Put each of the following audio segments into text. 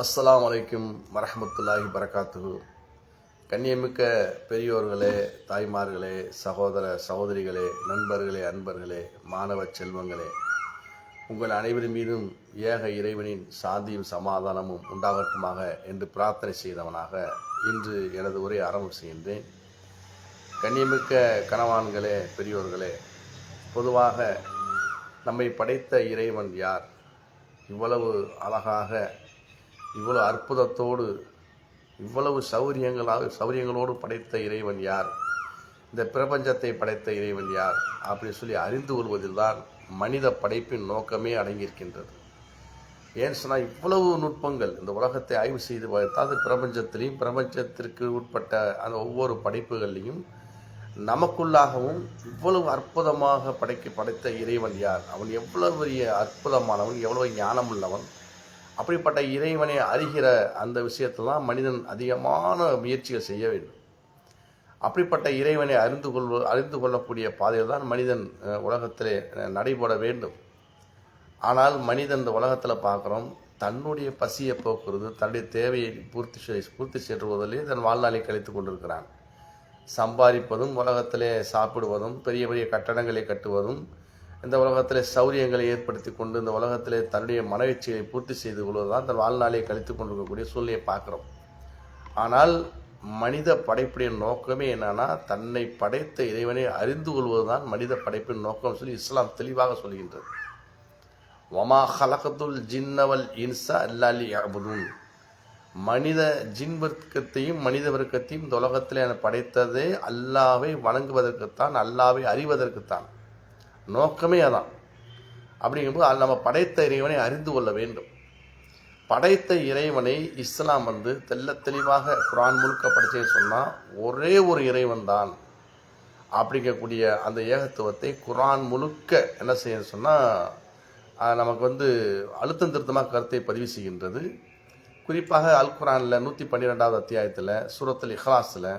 அஸ்லாம் வலைக்கும் வரமத்துல்லாஹி வரகாத்து கண்ணியமிக்க பெரியோர்களே தாய்மார்களே சகோதர சகோதரிகளே நண்பர்களே அன்பர்களே மாணவ செல்வங்களே உங்கள் அனைவரின் மீதும் ஏக இறைவனின் சாந்தியும் சமாதானமும் உண்டாகட்டுமாக என்று பிரார்த்தனை செய்தவனாக இன்று எனது உரை ஆரம்பம் செய்கின்றேன். கண்ணியமிக்க கணவான்களே பெரியோர்களே பொதுவாக நம்மை படைத்த இறைவன் யார்? இவ்வளவு அழகாக இவ்வளவு அற்புதத்தோடு இவ்வளவு சௌரியங்களாக சௌரியங்களோடு படைத்த இறைவன் யார்? இந்த பிரபஞ்சத்தை படைத்த இறைவன் யார்? அப்படி சொல்லி அறிந்து கொள்வதில்தான் மனித படைப்பின் நோக்கமே அடங்கியிருக்கின்றது. ஏன் சொன்னால் இவ்வளவு நுட்பங்கள் இந்த உலகத்தை ஆய்வு செய்து பார்த்தால் பிரபஞ்சத்திலையும் பிரபஞ்சத்திற்கு உட்பட்ட அந்த ஒவ்வொரு படைப்புகள்லையும் நமக்குள்ளாகவும் இவ்வளவு அற்புதமாக படைக்க படைத்த இறைவன் யார்? அவன் எவ்வளவு பெரிய அற்புதமானவன் எவ்வளவு ஞானமுள்ளவன்? அப்படிப்பட்ட இறைவனை அறிகிற அந்த விஷயத்தெல்லாம் மனிதன் அதிகமான முயற்சிகள் செய்ய வேண்டும். அப்படிப்பட்ட இறைவனை அறிந்து கொள்வ அறிந்து கொள்ளக்கூடிய பாதையில் தான் மனிதன் உலகத்திலே நடைபெற வேண்டும். ஆனால் மனிதன் இந்த உலகத்தில் பார்க்குறோம் தன்னுடைய பசியை போக்குறது தன்னுடைய தேவையை பூர்த்தி செய் பூர்த்தி செய்வதிலே தன் வாழ்நாளை கழித்து கொண்டிருக்கிறான். சம்பாதிப்பதும் உலகத்திலே சாப்பிடுவதும் பெரிய பெரிய கட்டடங்களை கட்டுவதும் இந்த உலகத்திலே சௌரியங்களை ஏற்படுத்தி கொண்டு இந்த உலகத்திலே தன்னுடைய மனவீழ்ச்சியை பூர்த்தி செய்து கொள்வதுதான் தன் வாழ்நாளை கழித்து கொண்டிருக்கக்கூடிய சூழ்நிலையை பார்க்குறோம். ஆனால் மனித படைப்புடைய நோக்கமே என்னன்னா தன்னை படைத்த இறைவனை அறிந்து கொள்வதுதான் மனித படைப்பின் நோக்கம் சொல்லி இஸ்லாம் தெளிவாக சொல்கின்றது. வமா ஹலகத்துல் ஜின்னவல் இன்சா அல்லாலி அபுதுன் மனித ஜின் வர்க்கத்தையும் மனித வர்க்கத்தையும் இந்த என படைத்ததே அல்லாவை வணங்குவதற்குத்தான் அல்லாவை அறிவதற்குத்தான். நோக்கமே அதான். அப்படிங்கும்போது அது நம்ம படைத்த இறைவனை அறிந்து கொள்ள வேண்டும். படைத்த இறைவனை இஸ்லாம் வந்து தெள்ள தெளிவாக குரான் முழுக்க படித்தே சொன்னால் ஒரே ஒரு இறைவன் தான். அப்படிங்கக்கூடிய அந்த ஏகத்துவத்தை குரான் முழுக்க என்ன செய்யணும் சொன்னால் நமக்கு வந்து அழுத்தம் திருத்தமாக கருத்தை பதிவு செய்கின்றது. குறிப்பாக அல் குரானில் நூற்றி பன்னிரெண்டாவது அத்தியாயத்தில் சூரத்தில் இஹ்லாஸில்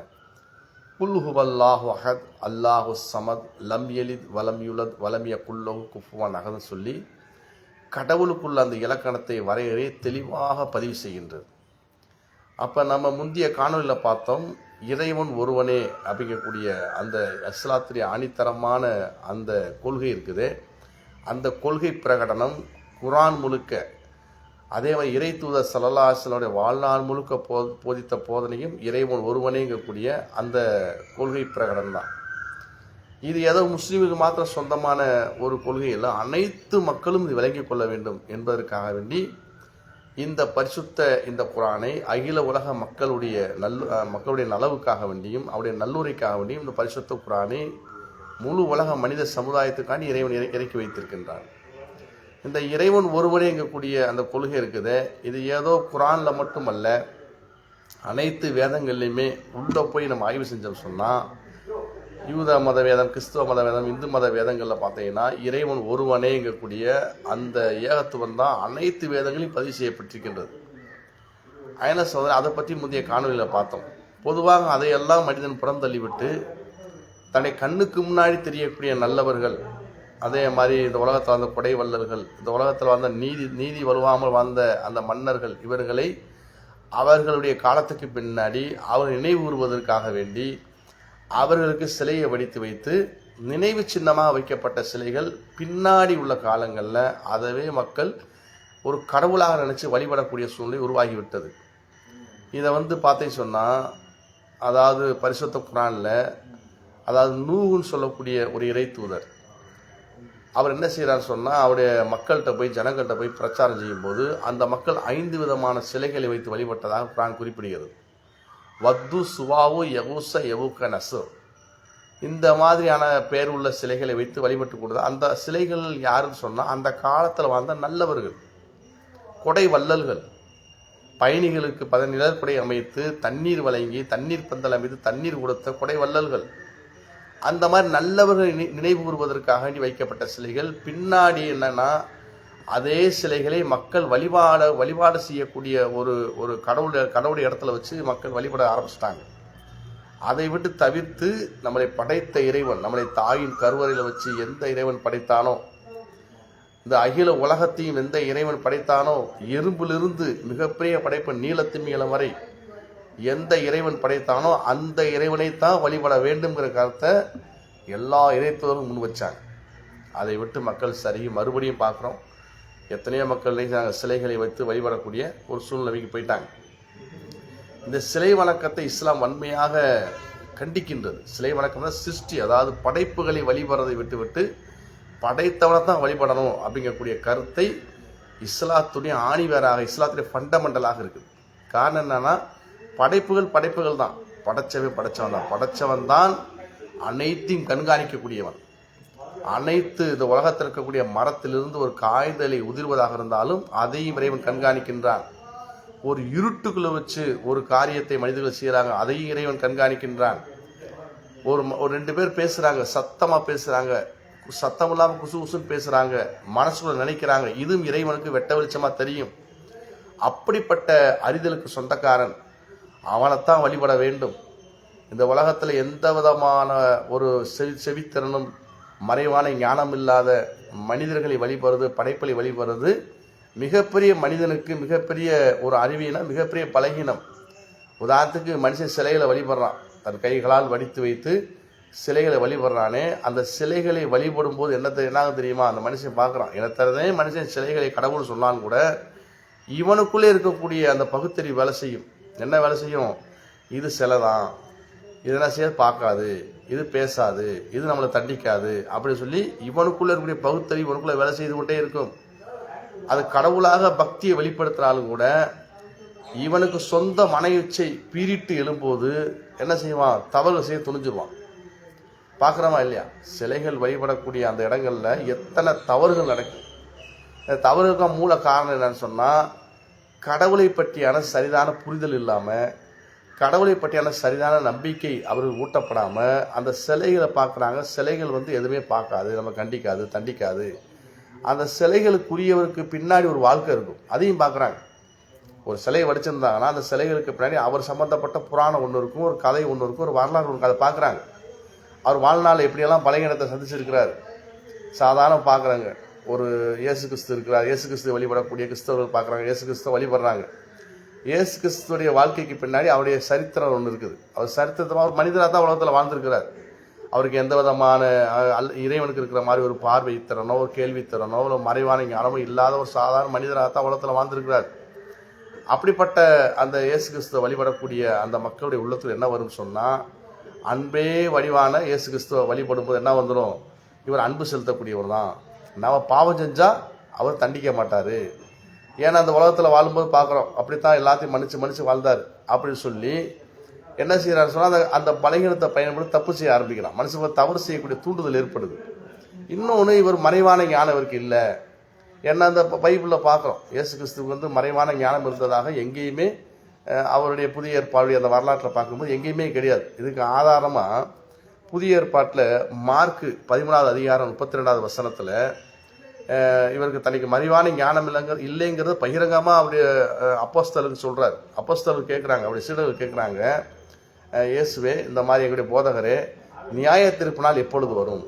குல்ஹுவல்லாஹு அஹத் அல்லாஹு சமத் லம் எலித் வலம் யுலத் வலம் யகுல்லஹு குஃபுவான் அகன்னு சொல்லி கடவுளுக்குள்ள அந்த இலக்கணத்தை வரையறை தெளிவாக பதிவு செய்கின்றது. அப்போ நம்ம முந்தைய காணொலியில் பார்த்தோம் இறைவன் ஒருவனே அப்படிங்கக்கூடிய அந்த அஸ்லாத்திரி ஆணித்தரமான அந்த கொள்கை இருக்குது. அந்த கொள்கை பிரகடனம் குரான் முழுக்க அதே மாதிரி இறை தூதர் சலல்லாசனுடைய வாழ்நாள் முழுக்க போ போதித்த போதனையும் இறைவன் ஒருவனேங்கக்கூடிய அந்த கொள்கை பிரகடனம் தான். இது ஏதோ முஸ்லீமுக்கு மாத்திரம் சொந்தமான ஒரு கொள்கை இல்லை அனைத்து மக்களும் இது விளங்கிக் கொள்ள வேண்டும் என்பதற்காக வேண்டி இந்த பரிசுத்த இந்த குரானை அகில உலக மக்களுடைய நல்லு மக்களுடைய நலவுக்காக வேண்டியும் அவருடைய நல்லுரைக்காக வேண்டியும் இந்த பரிசுத்த குரானை முழு உலக மனித சமுதாயத்துக்காண்டி இறைவன் இறக்கி வைத்திருக்கின்றான். இந்த இறைவன் ஒருவரேங்கக்கூடிய அந்த கொள்கை இருக்குது. இது ஏதோ குரானில் மட்டுமல்ல அனைத்து வேதங்கள்லையுமே உள்ளே போய் நம்ம ஆய்வு செஞ்சோம் சொன்னால் யூத மத வேதம் கிறிஸ்துவ மத வேதம் இந்து மத வேதங்களில் பார்த்தீங்கன்னா இறைவன் ஒருவனேங்கக்கூடிய அந்த ஏகத்துவம் தான் அனைத்து வேதங்களையும் பதிவு செய்யப்பட்டிருக்கின்றது. அயன சோதனை அதை பற்றி முந்தைய காணொலியில் பார்த்தோம். பொதுவாக அதையெல்லாம் மனிதன் புறந்தள்ளிவிட்டு தன்னை கண்ணுக்கு முன்னாடி தெரியக்கூடிய நல்லவர்கள் அதே மாதிரி இந்த உலகத்தில் வந்த கொடை வல்லர்கள் இந்த உலகத்தில் வந்த நீதி நீதி வலுவாமல் வாழ்ந்த அந்த மன்னர்கள் இவர்களை அவர்களுடைய காலத்துக்கு பின்னாடி அவர் நினைவு கூறுவதற்காக வேண்டி அவர்களுக்கு சிலையை வடித்து வைத்து நினைவு சின்னமாக வைக்கப்பட்ட சிலைகள் பின்னாடி உள்ள காலங்களில் அதவே மக்கள் ஒரு கடவுளாக நினச்சி வழிபடக்கூடிய சூழ்நிலை உருவாகிவிட்டது. இதை வந்து பார்த்தே சொன்னால் அதாவது பரிசுத்த குரானில் அதாவது நூகுன்னு சொல்லக்கூடிய ஒரு இறை தூதர் அவர் என்ன செய்கிறார் சொன்னால் அவருடைய மக்கள்கிட்ட போய் ஜனங்கள்கிட்ட போய் பிரச்சாரம் செய்யும்போது அந்த மக்கள் ஐந்து விதமான சிலைகளை வைத்து வழிபட்டதாக குரான் குறிப்பிடுகிறது. வத்து சுவாவு எவுச எவுக்க நசு இந்த மாதிரியான பேர் உள்ள சிலைகளை வைத்து வழிபட்டு கொடுத்தா அந்த சிலைகள் யாருன்னு சொன்னால் அந்த காலத்தில் வாழ்ந்த நல்லவர்கள். கொடை வள்ளல்கள். பயணிகளுக்கு பத நிழற்படை அமைத்து தண்ணீர் வழங்கி தண்ணீர் பந்தல் அமைத்து தண்ணீர் கொடுத்த கொடை வள்ளல்கள். அந்த மாதிரி நல்லவர்கள் நினைவு கூறுவதற்காக வேண்டி வைக்கப்பட்ட சிலைகள். பின்னாடி என்னன்னா அதே சிலைகளை மக்கள் வழிபாட வழிபாடு செய்யக்கூடிய ஒரு ஒரு கடவுள் கடவுளுடைய இடத்துல வச்சு மக்கள் வழிபட ஆரம்பிச்சிட்டாங்க. அதை விட்டு தவிர்த்து நம்மளை படைத்த இறைவன் நம்மளை தாயின் கருவறையில் வச்சு எந்த இறைவன் படைத்தானோ இந்த அகில உலகத்தையும் எந்த இறைவன் படைத்தானோ எறும்பிலிருந்து மிகப்பெரிய படைப்பு நீளத்திமியலம் வரை எந்த இறைவன் படைத்தானோ அந்த இறைவனைத்தான் வழிபட வேண்டும்ங்கிற கருத்தை எல்லா இறைத்தோரும் முன் வச்சாங்க. அதை விட்டு மக்கள் சரி மறுபடியும் பார்க்குறோம். எத்தனையோ மக்கள் நாங்கள் சிலைகளை வைத்து வழிபடக்கூடிய ஒரு சூழ்நிலைக்கு போயிட்டாங்க. இந்த சிலை வணக்கத்தை இஸ்லாம் வன்மையாக கண்டிக்கின்றது. சிலை வணக்கம்னா சிருஷ்டி அதாவது படைப்புகளை வழிபடுறதை விட்டுவிட்டு படைத்தவனை தான் வழிபடணும் அப்படிங்கக்கூடிய கருத்தை இஸ்லாத்துடைய ஆணிவேராக இஸ்லாத்துடைய ஃபண்டமெண்டலாக இருக்குது. காரணம் என்னென்னா படைப்புகள் படைப்புகள் தான். படைச்சவன் படைச்சவன் தான். படைச்சவன் தான் அனைத்தையும் கண்காணிக்கக்கூடியவன். அனைத்து இந்த உலகத்தில் இருக்கக்கூடிய மரத்திலிருந்து ஒரு காய்தலை உதிர்வதாக இருந்தாலும் அதையும் இறைவன் கண்காணிக்கின்றான். ஒரு இருட்டுக்குள்ளே வச்சு ஒரு காரியத்தை மனிதர்கள் செய்கிறாங்க அதையும் இறைவன் கண்காணிக்கின்றான். ஒரு ம- ஒரு ரெண்டு பேர் பேசுகிறாங்க சத்தமாக பேசுகிறாங்க சத்தம் இல்லாமல் குசு குசுன்னு பேசுகிறாங்க மனசுக்குள்ள நினைக்கிறாங்க இதுவும் இறைவனுக்கு வெட்ட வெளிச்சமாக தெரியும். அப்படிப்பட்ட அறிதலுக்கு சொந்தக்காரன் அவனைத்தான் வழிபட வேண்டும். இந்த உலகத்தில் எந்த விதமான ஒரு செவி செவித்திறனும் மறைவான ஞானம் இல்லாத மனிதர்களை வழிபடுறது படைப்பலை வழிபடுறது மிகப்பெரிய மனிதனுக்கு மிகப்பெரிய ஒரு அறிவியனம் மிகப்பெரிய பலகீனம். உதாரணத்துக்கு மனுஷன் சிலைகளை வழிபடுறான். தன் கைகளால் வடித்து வைத்து சிலைகளை வழிபடுறானே. அந்த சிலைகளை வழிபடும் போது என்ன என்னாக தெரியுமா? அந்த மனுஷன் பார்க்குறான். எனத்தரதே மனுஷன் சிலைகளை கடவுள் சொன்னாலும் கூட இவனுக்குள்ளே இருக்கக்கூடிய அந்த பகுத்தறி வேலை செய்யும். என்ன வேலை செய்யும்? இது சிலை தான் இது என்ன செய்ய பார்க்காது. இது பேசாது. இது நம்மளை தண்டிக்காது. அப்படின்னு சொல்லி இவனுக்குள்ள இருக்கக்கூடிய பகுத்தறி இவனுக்குள்ள வேலை செய்து கொண்டே இருக்கும். அது கடவுளாக பக்தியை வெளிப்படுத்தினாலும் கூட இவனுக்கு சொந்த மன இச்சை பீரிட்டு எழும்போது என்ன செய்வான்? தவறு செய்ய துணிஞ்சிருவான். பார்க்குறோமா இல்லையா? சிலைகள் வழிபடக்கூடிய அந்த இடங்கள்ல எத்தனை தவறுகள் நடக்கும் இந்த மூல காரணம் என்னன்னு சொன்னால் கடவுளை பற்றியான சரிதான புரிதல் இல்லாமல் கடவுளை பற்றியான சரிதான நம்பிக்கை அவர்கள் ஊட்டப்படாமல் அந்த சிலைகளை பார்க்குறாங்க. சிலைகள் வந்து எதுவுமே பார்க்காது நம்ம கண்டிக்காது தண்டிக்காது. அந்த சிலைகளுக்குரியவருக்கு பின்னாடி ஒரு வாழ்க்கை இருக்கும். அதையும் பார்க்குறாங்க. ஒரு சிலையை வடிச்சிருந்தாங்கன்னா அந்த சிலைகளுக்கு பின்னாடி அவர் சம்மந்தப்பட்ட புராணம் ஒன்று இருக்கும் ஒரு கதை ஒன்று இருக்கும் ஒரு வரலாறு ஒன்று அதை பார்க்குறாங்க. அவர் வாழ்நாள் எப்படியெல்லாம் பலகீனத்தை சந்திச்சிருக்கிறார்? சாதாரண பார்க்குறாங்க. ஒரு இயேசு கிறிஸ்து இருக்கிறார். இயேசு கிறிஸ்து வழிபடக்கூடிய கிறிஸ்தவர்கள் பார்க்குறாங்க. இயேசு கிறிஸ்துவ வழிபடுறாங்க. இயேசு கிறிஸ்துடைய வாழ்க்கைக்கு பின்னாடி அவருடைய சரித்திரம் ஒன்று இருக்குது. அவர் சரித்திரமாக ஒரு மனிதராக தான் உலகத்தில் வாழ்ந்திருக்கிறார். அவருக்கு எந்த விதமான அல்- இறைவனுக்கு இருக்கிற மாதிரி ஒரு பார்வை திறனோ ஒரு கேள்வித்திறனோ ஒரு மறைவான ஞானமோ இல்லாத ஒரு சாதாரண மனிதராக தான் உலகத்தில் வாழ்ந்திருக்கிறார். அப்படிப்பட்ட அந்த இயேசு கிறிஸ்துவ வழிபடக்கூடிய அந்த மக்களுடைய உள்ளத்தில் என்ன வரும்னு சொன்னால் அன்பே வடிவான இயேசு கிறிஸ்துவ வழிபடும் போது என்ன வந்துடும் இவர் அன்பு செலுத்தக்கூடியவர் தான். நம்ம பாவம் செஞ்சால் அவர் தண்டிக்க மாட்டார். ஏன்னா அந்த உலகத்தில் வாழும்போது பார்க்குறோம் அப்படித்தான் எல்லாத்தையும் மன்னிச்சு மன்னிச்சு வாழ்ந்தார். அப்படின்னு சொல்லி என்ன செய்யறாரு சொன்னால் அந்த அந்த பலகீனத்தை பயன்படுத்தி தப்பு செய்ய ஆரம்பிக்கிறான். மனுஷன் தவறு செய்யக்கூடிய தூண்டுதல் ஏற்படுது. இன்னொன்று இவர் மறைவான ஞானம் இவருக்கு இல்லை. ஏன்னா அந்த பைபிளில் பார்க்குறோம் இயேசு கிறிஸ்துவுக்கு வந்து மறைவான ஞானம் இருந்ததாக எங்கேயுமே அவருடைய புதிய ஏற்பாடு அந்த வரலாற்றில் பார்க்கும்போது எங்கேயுமே கிடையாது. இதுக்கு ஆதாரமாக புதிய ஏற்பாட்டில் மார்க்கு பதிமூணாவது அதிகாரம் முப்பத்தி ரெண்டாவது வசனத்தில் இவருக்கு தனக்கு மறைவான ஞானம் இல்லைங்க இல்லைங்கிறத பகிரங்கமாக அப்படி அப்போஸ்தலுக்கு சொல்கிறார் அப்போஸ்தலர் கேட்குறாங்க அப்படி சீடர்கள் கேட்குறாங்க இயேசுவே இந்த மாதிரி எங்களுடைய போதகரே நியாய திருப்பினால் நாள் எப்பொழுது வரும்?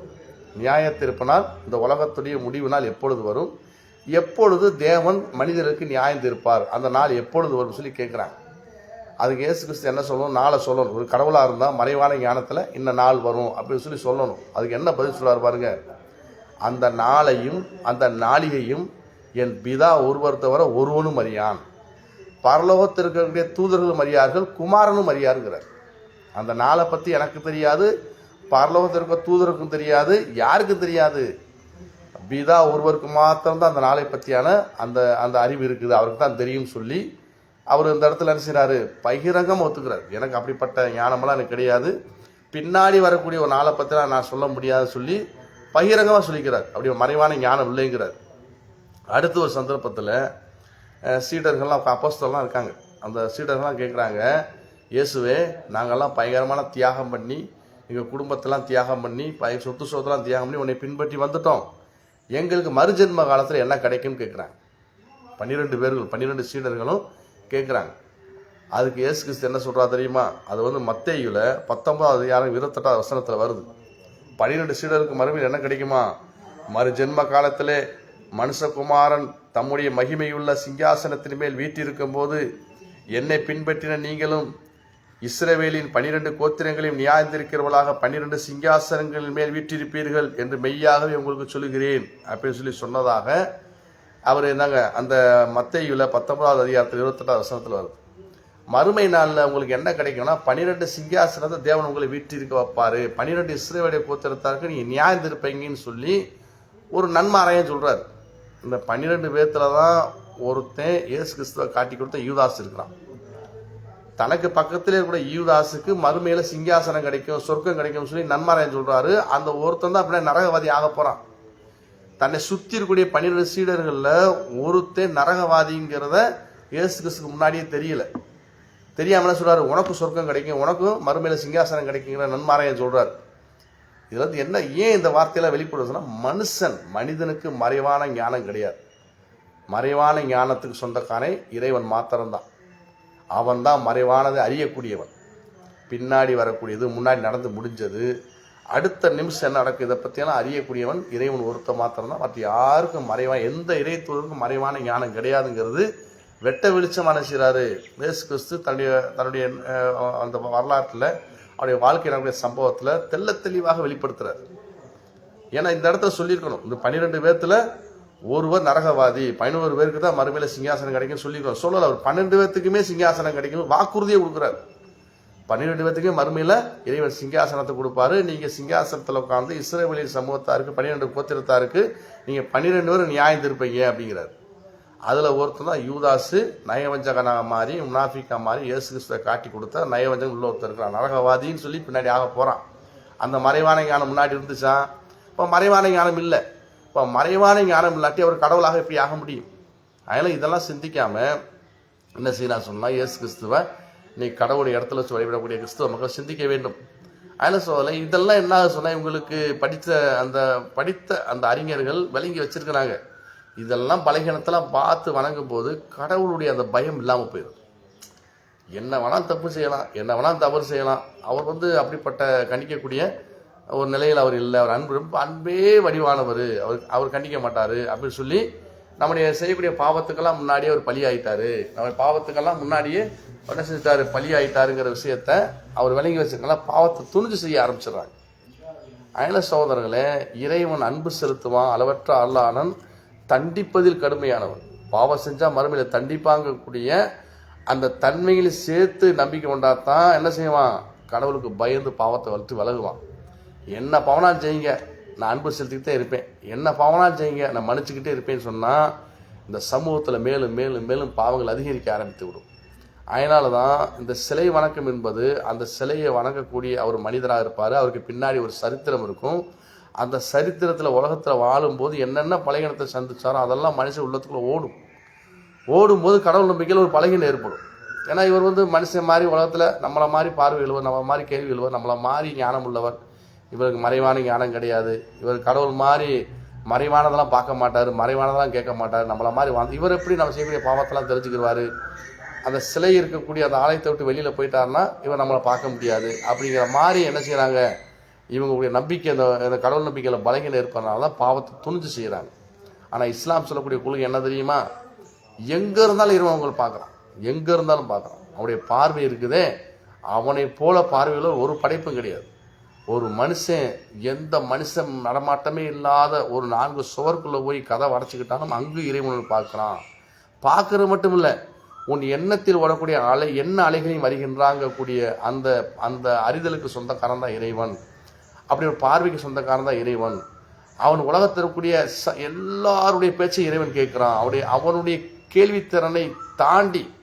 நியாய திருப்பினால் இந்த உலகத்துடைய முடிவுனால் எப்பொழுது வரும்? எப்பொழுது தேவன் மனிதருக்கு நியாயம் தீர்ப்பார்? அந்த நாள் எப்பொழுது வரும் சொல்லி கேட்குறாங்க அதுக்கு இயேசு கிறிஸ்து என்ன சொல்லணும்? நாளை சொல்லணும். ஒரு கடவுளாக இருந்தால் மறைவான ஞானத்தில் இந்த நாள் வரும் அப்படின்னு சொல்லி சொல்லணும். அதுக்கு என்ன பதில் சொல்லார் பாருங்கள் அந்த நாளையும் அந்த நாளிகையும் என் பிதா ஒருவர் தவிர ஒருவனும் அறியான். பரலோகத்தில் இருக்கக்கூடிய தூதர்களும் அறியார்கள் குமாரனும் அறியாருங்கிறார். அந்த நாளை பற்றி எனக்கு தெரியாது பரலோகத்தில் இருக்க தூதருக்கும் தெரியாது யாருக்கும் தெரியாது. பிதா ஒருவருக்கு மாத்திரம்தான் அந்த நாளை பற்றியான அந்த அந்த அறிவு இருக்குது அவருக்கு தான் தெரியும் சொல்லி அவர் இந்த இடத்துல என்ன பகிரங்கம் ஒத்துக்கிறார். எனக்கு அப்படிப்பட்ட ஞானமெல்லாம் எனக்கு கிடையாது. பின்னாடி வரக்கூடிய ஒரு நாளை பற்றிலாம் நான் சொல்ல முடியாது சொல்லி பகிரங்கமாக சொல்லிக்கிறார். அப்படி ஒரு மறைவான ஞானம் இல்லைங்கிறார். அடுத்த ஒரு சந்தர்ப்பத்தில் சீடர்கள்லாம் அப்போஸ்தலர்லாம் இருக்காங்க. அந்த சீடர்கள்லாம் கேட்குறாங்க இயேசுவே நாங்கள்லாம் பயங்கரமான தியாகம் பண்ணி எங்கள் குடும்பத்தெல்லாம் தியாகம் பண்ணி பய சொத்து சொத்தெல்லாம் தியாகம் பண்ணி உன்னை பின்பற்றி வந்துட்டோம். எங்களுக்கு மறுஜென்ம காலத்தில் என்ன கிடைக்கும்னு கேட்குறாங்க பன்னிரெண்டு பேர்கள் பன்னிரெண்டு சீடர்களும் கேட்குறாங்க அதுக்கு இயேசு கிறிஸ்து என்ன சொல்கிறா தெரியுமா? அது வந்து மத்தேயுல பத்தொன்பதாவது யாரும் இருபத்தெட்டாவது வசனத்தில் வருது. பன்னிரெண்டு சீடருக்கு மறுமையில் என்ன கிடைக்குமா? மறு ஜென்ம காலத்திலே மனுஷகுமாரன் தம்முடைய மகிமையுள்ள சிங்காசனத்தின் மேல் வீட்டிருக்கும் போது என்னை பின்பற்றின நீங்களும் இஸ்ரவேலின் பனிரெண்டு கோத்திரங்களையும் நியாயந்திருக்கிறவர்களாக பன்னிரண்டு சிங்காசனங்களின் மேல் வீற்றிருப்பீர்கள் என்று மெய்யாகவே உங்களுக்கு சொல்லுகிறேன் அப்படின்னு சொல்லி சொன்னதாக அவர் என்னங்க அந்த மத்தையுல பத்தொன்பதாவது அதிகாரத்தில் இருபத்தெட்டாவது வசனத்தில் வருது. மறுமை நாளில் உங்களுக்கு என்ன கிடைக்கும்னா பன்னிரெண்டு சிங்காசனத்தை தேவன் உங்களை வீட்டிற்கு வைப்பார். பன்னிரெண்டு இஸ்ரேலுடைய கோத்திரத்தாருக்கு நீங்கள் நியாயம் இருப்பீங்கன்னு சொல்லி ஒரு நன்மாரையும் சொல்கிறார் இந்த பன்னிரெண்டு பேர்த்தில் தான் ஒருத்தன் இயேசு கிறிஸ்துவை காட்டி கொடுத்த யூதாஸ் இருக்கிறான். தனக்கு பக்கத்திலே கூட யூதாஸுக்கு மறுமையில் சிங்காசனம் கிடைக்கும் சொர்க்கம் கிடைக்கும்னு சொல்லி நன்மாரையும் சொல்கிறாரு அந்த ஒருத்தன் தான் அப்படியே நரகவாதி ஆக போகிறான் தன்னை சுற்றி இருக்கக்கூடிய பன்னிரெண்டு சீடர்களில் ஒருத்தன் நரகவாதிங்கிறத இயேசு கிறிஸ்துக்கு முன்னாடியே தெரியல. தெரியாமல் சொல்கிறார் உனக்கும் சொர்க்கம் கிடைக்கும் உனக்கும் மறுமையில் சிங்காசனம் கிடைக்குங்கிற நன்மாராயன் சொல்கிறார் இதில் வந்து என்ன ஏன் இந்த வார்த்தையெல்லாம் வெளிப்படுதுன்னா மனுஷன் மனிதனுக்கு மறைவான ஞானம் கிடையாது. மறைவான ஞானத்துக்கு சொந்தக்கானே இறைவன் மாத்திரம்தான். அவன் தான் மறைவானதை அறியக்கூடியவன். பின்னாடி வரக்கூடியது முன்னாடி நடந்து முடிஞ்சது அடுத்த நிமிஷம் என்ன நடக்கும் இதை பற்றியெல்லாம் அறியக்கூடியவன் இறைவன் ஒருத்த மாத்திரம்தான். மற்ற யாருக்கும் மறைவான எந்த இறைத்துவருக்கும் மறைவான ஞானம் கிடையாதுங்கிறது வெட்ட வெளிச்சமான செய்கிறாரு இயேசு கிறிஸ்து தன்னுடைய தன்னுடைய அந்த வரலாற்றில் அவருடைய வாழ்க்கை நடக்கூடிய சம்பவத்தில் தெள்ள தெளிவாக வெளிப்படுத்துகிறார் ஏன்னா இந்த இடத்துல சொல்லியிருக்கணும். இந்த பன்னிரெண்டு பேர்த்தில் ஒருவர் நரகவாதி பதினோரு பேருக்கு தான் மறுமையில் சிங்காசனம் கிடைக்கும் சொல்லியிருக்கணும் சொல்லலை அவர் பன்னெண்டு பேர்த்துக்குமே சிங்காசனம் கிடைக்கும். வாக்குறுதியை கொடுக்குறாரு. பன்னிரெண்டு பேர்த்துக்குமே மறுமையில் இறைவன் சிங்காசனத்தை கொடுப்பாரு. நீங்கள் சிங்காசனத்தில் உட்காந்து இஸ்ரேலின் சமூகத்தாருக்கு பன்னிரெண்டு கோத்திரத்தாருக்கு நீங்கள் பன்னிரெண்டு பேரும் நியாயம் திருப்பீங்க அப்படிங்கிறார். அதில் ஒருத்தர் தான் யூதாசு நயவஞ்சகனாக மாறி முனாஃபிக்கா மாறி இயேசு கிறிஸ்துவை காட்டி கொடுத்த நயவஞ்சகன் உள்ள ஒருத்தர் இருக்கிறான். நரகவாதின்னு சொல்லி பின்னாடி ஆக போகிறான் அந்த மறைவான ஞானம் முன்னாடி இருந்துச்சா? இப்போ மறைவான ஞானம் இல்லை. இப்போ மறைவான ஞானம் இல்லாட்டி அவர் கடவுளாக எப்படி ஆக முடியும்? அதனால் இதெல்லாம் சிந்திக்காமல் என்ன செய்யலாம் சொன்னால் இயேசு கிறிஸ்துவை நீ கடவுளுடைய இடத்துல வச்சு வழிபடக்கூடிய கிறிஸ்துவ மக்கள் சிந்திக்க வேண்டும். அதில் சொல்லலை இதெல்லாம் என்ன சொன்னால் இவங்களுக்கு படித்த அந்த படித்த அந்த அறிஞர்கள் விளங்கி வச்சிருக்கிறாங்க. இதெல்லாம் பலகீனத்தெல்லாம் பார்த்து வணங்கும் போது கடவுளுடைய அந்த பயம் இல்லாமல் போயிடும் என்ன வேணால் தப்பு செய்யலாம் என்ன வேணால் தவறு செய்யலாம். அவர் வந்து அப்படிப்பட்ட கண்டிக்கக்கூடிய ஒரு நிலையில் அவர் இல்லை. அவர் அன்பு ரொம்ப அன்பே வடிவானவர். அவர் அவர் கண்டிக்க மாட்டார் அப்படின்னு சொல்லி நம்முடைய செய்யக்கூடிய பாவத்துக்கெல்லாம் முன்னாடியே அவர் பலியாயிட்டாரு. நம்ம பாவத்துக்கெல்லாம் முன்னாடியே என்ன செஞ்சிட்டாரு? பலியாயிட்டாருங்கிற விஷயத்த அவர் விளங்கி வச்சிருக்கலாம் பாவத்தை துணிஞ்சு செய்ய ஆரம்பிச்சிடுறாங்க. அயல சகோதரர்களே இறைவன் அன்பு செலுத்துவான் அளவற்ற அல்லானன் தண்டிப்பதில் கடுமையானவன். பாவம் செஞ்சால் மறுமையில் தண்டிப்பாங்கக்கூடிய அந்த தன்மையில் சேர்த்து நம்பிக்கை கொண்டாதான் என்ன செய்வான்? கடவுளுக்கு பயந்து பாவத்தை வளர்த்து விலகுவான். என்ன பவனா செய்யுங்க? நான் அன்பு செலுத்திக்கிட்டே இருப்பேன். என்ன பாவனாலும் செய்யுங்க? நான் மன்னிச்சுக்கிட்டே இருப்பேன்னு சொன்னால் இந்த சமூகத்தில் மேலும் மேலும் மேலும் பாவங்கள் அதிகரிக்க ஆரம்பித்து விடும். அதனால தான் இந்த சிலை வணக்கம் என்பது அந்த சிலையை வணங்கக்கூடிய அவர் மனிதராக இருப்பார். அவருக்கு பின்னாடி ஒரு சரித்திரம் இருக்கும். அந்த சரித்திரத்தில் உலகத்தில் வாழும்போது என்னென்ன பலகீனத்தை சந்திச்சாரோ அதெல்லாம் மனுஷன் உள்ளத்துக்குள்ளே ஓடும். ஓடும்போது கடவுள் நம்பிக்கையில் ஒரு பலகீனம் ஏற்படும். ஏன்னா இவர் வந்து மனுஷன் மாதிரி உலகத்தில் நம்மளை மாதிரி பார்வை எழுவர் நம்ம மாதிரி கேள்வி எழுவர் நம்மளை மாதிரி ஞானம் உள்ளவர். இவருக்கு மறைவான ஞானம் கிடையாது. இவர் கடவுள் மாதிரி மறைவானதெல்லாம் பார்க்க மாட்டார் மறைவானதெல்லாம் கேட்க மாட்டார் நம்மளை மாதிரி வாழ்ந்து இவர் எப்படி நம்ம செய்யக்கூடிய பாவத்தெல்லாம் தெரிஞ்சுக்கிடுவார்? அந்த சிலை இருக்கக்கூடிய அந்த ஆலயத்தை விட்டு வெளியில் போயிட்டாருன்னா இவர் நம்மளை பார்க்க முடியாது. அப்படிங்கிற மாதிரி என்ன செய்கிறாங்க இவங்களுடைய நம்பிக்கை அந்த அந்த கடவுள் நம்பிக்கையில் பலகீனம் இருப்பதனால தான் பாவத்தை துணிஞ்சு செய்கிறாங்க ஆனால் இஸ்லாம் சொல்லக்கூடிய கொள்கை என்ன தெரியுமா? எங்கே இருந்தாலும் இறைவன் அவங்களை பார்க்குறான். எங்கே இருந்தாலும் பார்க்குறான். அவனுடைய பார்வை இருக்குதே. அவனை போல பார்வையில் ஒரு படைப்பும் கிடையாது. ஒரு மனுஷன் எந்த மனுஷன் நடமாட்டமே இல்லாத ஒரு நான்கு சுவருக்குள்ளே போய் கதை வரைச்சிக்கிட்டாலும் அங்கு இறைவனை பார்க்குறான். பார்க்குறது மட்டும் இல்லை உன் எண்ணத்தில் வரக்கூடிய அலை என்ன அலைகளையும் அறிகின்றாங்கக்கூடிய அந்த அந்த அறிதலுக்கு சொந்தக்காரன் தான் இறைவன். அப்படி ஒரு பார்வைக்கு சொந்தக்காரன் தான் இறைவன். அவன் உலகத்தில் இருக்கக்கூடிய ச- எல்லாருடைய பேச்சை இறைவன் கேட்குறான். அவருடைய அவனுடைய கேள்வித்திறனை தாண்டி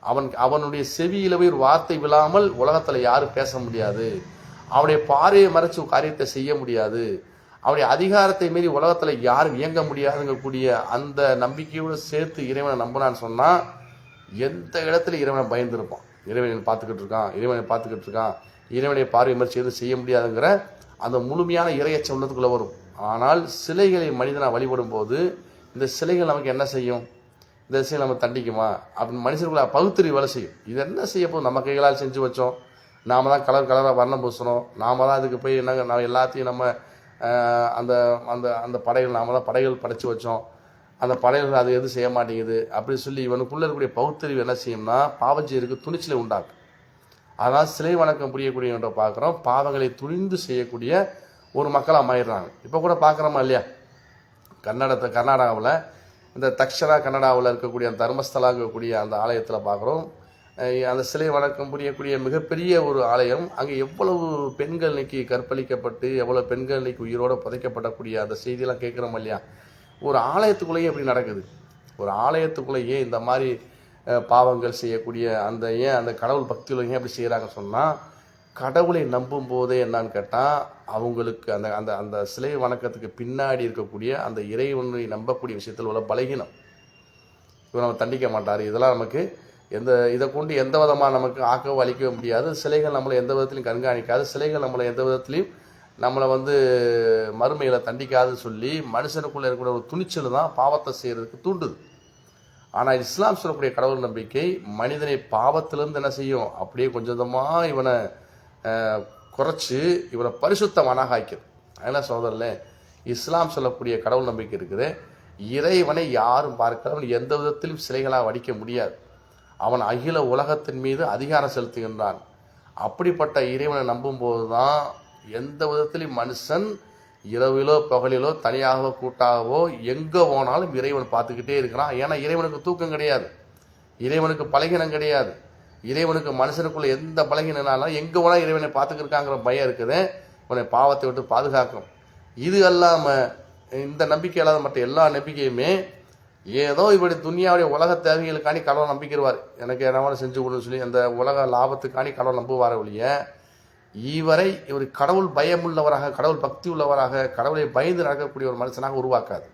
அவன் அவனுடைய செவியில் போய் ஒரு வார்த்தை விழாமல் உலகத்தில் யாரும் பேச முடியாது. அவனுடைய பார்வையை மறைச்சு காரியத்தை செய்ய முடியாது. அவனுடைய அதிகாரத்தை மீறி உலகத்தில் யாரும் இயங்க முடியாதுங்கக்கூடிய அந்த நம்பிக்கையோடு சேர்த்து இறைவனை நம்பினான்னு சொன்னால் எந்த இடத்துல இறைவனை பயந்துருப்பான்? இறைவனை பார்த்துக்கிட்டு இருக்கான் இறைவனை பார்த்துக்கிட்டு இருக்கான் இறைவனுடைய பார்வை மறைச்சு எதுவும் செய்ய முடியாதுங்கிற அந்த முழுமையான இறையச்சம் உள்ளதுக்குள்ள வரும். ஆனால் சிலைகளை மனிதனாக வழிபடும் போது இந்த சிலைகள் நமக்கு என்ன செய்யும்? இந்த சிலை நம்ம தண்டிக்குமா? அப்படின்னு மனுஷனுக்குள்ள பகுத்தறிவு வேலை செய்யும். இது என்ன செய்ய போதும் நம்ம கைகளால் செஞ்சு வச்சோம். நாம தான் கலர் கலராக வர்ணம் பூசணும். நாம தான் அதுக்கு போய் என்னங்க நான் எல்லாத்தையும் நம்ம அந்த அந்த அந்த படைகள் நாம தான் படைகள் படைச்சு வச்சோம். அந்த படைகள் அது எதுவும் செய்ய மாட்டேங்குது. அப்படின்னு சொல்லி இவனுக்குள்ளே இருக்கக்கூடிய பகுத்தறிவு என்ன செய்யும்னா பாவச்செயலுக்கு துணிச்சலை உண்டாக்கும். அதனால் சிலை வணக்கம் புரியக்கூடியவன்ற பார்க்குறோம். பாவங்களை துணிந்து செய்யக்கூடிய ஒரு மக்களாக மாறிடுறாங்க இப்போ கூட பார்க்குறோமா இல்லையா? கன்னடத்தை கர்நாடகாவில் இந்த தக்ஷரா கன்னடாவில் இருக்கக்கூடிய அந்த தர்மஸ்தலா இருக்கக்கூடிய அந்த ஆலயத்தில் பார்க்குறோம். அந்த சிலை வணக்கம் புரியக்கூடிய மிகப்பெரிய ஒரு ஆலயம். அங்கே எவ்வளவு பெண்கள் இன்னைக்கு கற்பழிக்கப்பட்டு எவ்வளோ பெண்கள் இன்னைக்கு உயிரோடு புதைக்கப்படக்கூடிய அந்த செய்தியெல்லாம் கேட்குறோம் இல்லையா? ஒரு ஆலயத்துக்குள்ளேயே எப்படி நடக்குது. ஒரு ஆலயத்துக்குள்ளேயே இந்த மாதிரி பாவங்கள் செய்யக்கூடிய அந்த ஏன் அந்த கடவுள் பக்தியில் ஏன் அப்படி செய்கிறாங்க சொன்னால் கடவுளை நம்பும் போதே என்னன்னு கேட்டால் அவங்களுக்கு அந்த அந்த அந்த சிலை வணக்கத்துக்கு பின்னாடி இருக்கக்கூடிய அந்த இறைவனை நம்பக்கூடிய விஷயத்தில் உள்ள பலகீனம். இவர் நம்ம தண்டிக்க மாட்டார். இதெல்லாம் நமக்கு எந்த இதை கொண்டு எந்த விதமாக நமக்கு ஆக்கவும் அளிக்கவும் முடியாது. சிலைகள் நம்மளை எந்த விதத்திலையும் கண்காணிக்காது. சிலைகள் நம்மளை எந்த விதத்திலையும் நம்மளை வந்து மறுமையில் தண்டிக்காதுன்னு சொல்லி மனுஷனுக்குள்ளே இருக்கிற ஒரு துணிச்சல் தான் பாவத்தை செய்கிறதுக்கு தூண்டுது. ஆனால் இஸ்லாம் சொல்லக்கூடிய கடவுள் நம்பிக்கை மனிதனை பாவத்திலிருந்து என்ன செய்யும்? அப்படியே கொஞ்சம் கொஞ்சமாக இவனை குறைச்சி இவனை பரிசுத்தமானாக ஆக்கிது அதனால் சோதரில் இஸ்லாம் சொல்லக்கூடிய கடவுள் நம்பிக்கை இருக்குது. இறைவனை யாரும் பார்க்கிறவன் எந்த விதத்திலும் சிலைகளாக வடிக்க முடியாது. அவன் அகில உலகத்தின் மீது அதிகாரம் செலுத்துகின்றான். அப்படிப்பட்ட இறைவனை நம்பும்போது தான் எந்த விதத்திலும் மனுஷன் இரவிலோ பகலிலோ தனியாகவோ கூட்டாகவோ எங்கே போனாலும் இறைவன் பார்த்துக்கிட்டே இருக்கிறான். ஏன்னா இறைவனுக்கு தூக்கம் கிடையாது. இறைவனுக்கு பலகீனம் கிடையாது. இறைவனுக்கு மனுஷனுக்குள்ள எந்த பலகீனாலும் எங்கே போனால் இறைவனை பார்த்துக்கிருக்காங்கிற பயம் இருக்குது. உன்னை பாவத்தை விட்டு பாதுகாக்கும். இது அல்லாமல் இந்த நம்பிக்கை இல்லாத மற்ற எல்லா நம்பிக்கையுமே ஏதோ இப்படி துனியாவுடைய உலக தேவைகளுக்காண்டி கடவுள் நம்பிக்கிறவார் எனக்கு என்ன செஞ்சு கொடுன்னு சொல்லி அந்த உலக லாபத்துக்காண்டி கடவுள் நம்புவார ஒழிய இவரை இவர் கடவுள் பயமுள்ளவராக கடவுள் பக்தி உள்ளவராக கடவுளை பயந்து நடக்கக்கூடிய ஒரு மனுஷனாக உருவாக்காது.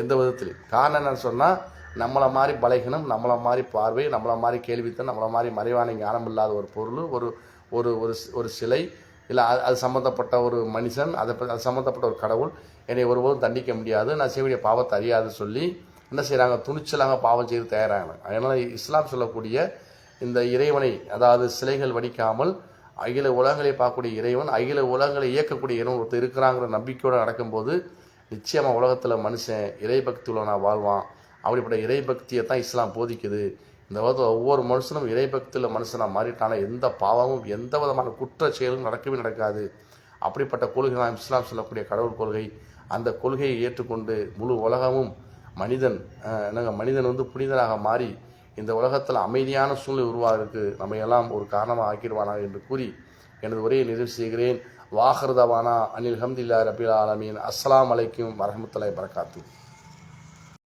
எந்த விதத்திலையும் காரணம் என்னன்னு சொன்னால் நம்மளை மாதிரி பலகீனம் நம்மளை மாதிரி பார்வை நம்மளை மாதிரி கேள்வித்தன் நம்மளை மாதிரி மறைவான ஞானம் இல்லாத ஒரு பொருள் ஒரு ஒரு ஒரு ஒரு சிலை இல்லை அது அது சம்மந்தப்பட்ட ஒரு மனுஷன் அதை அது சம்மந்தப்பட்ட ஒரு கடவுள் என்னை ஒருபோதும் தண்டிக்க முடியாது. நான் செய்யக்கூடிய பாவத்தை அறியாதுன்னு சொல்லி என்ன செய்கிறாங்க துணிச்சலாக பாவம் செய்து தயாராகிறாங்க. அதனால் இஸ்லாம் சொல்லக்கூடிய இந்த இறைவனை அதாவது சிலைகள் வடிக்காமல் அகில உலகங்களை பார்க்கக்கூடிய இறைவன் அகில உலகங்களை இயக்கக்கூடிய இறைவன் ஒருத்தர் இருக்கிறாங்கிற நம்பிக்கையோடு நடக்கும்போது நிச்சயமாக உலகத்தில் மனுஷன் இறைபக்தி உள்ளவனாக வாழ்வான். அப்படிப்பட்ட இறைபக்தியை தான் இஸ்லாம் போதிக்குது. இந்த உலகத்தில் ஒவ்வொரு மனுஷனும் இறைபக்தியில் மனுஷனாக மாறிட்டானா எந்த பாவமும் எந்த விதமான குற்ற செயலும் நடக்கவே நடக்காது. அப்படிப்பட்ட கொள்கை தான் இஸ்லாம் சொல்லக்கூடிய கடவுள் கொள்கை அந்த கொள்கையை ஏற்றுக்கொண்டு முழு உலகமும் மனிதன் என்னங்க மனிதன் வந்து புனிதனாக மாறி இந்த உலகத்தில் அமைதியான சூழ்நிலை உருவாகிறதுக்கு நம்ம எல்லாம் ஒரு காரணமாக ஆக்கிடுவானா என்று கூறி எனது உரையை நிறைவு செய்கிறேன். வாஹர்தவானா. அனில் ஹம்தில்லா ரபில் ஆலமீன். அஸ்லாம் அலைக்கும் வரஹ்மத்துல்லாஹி வரகாத்து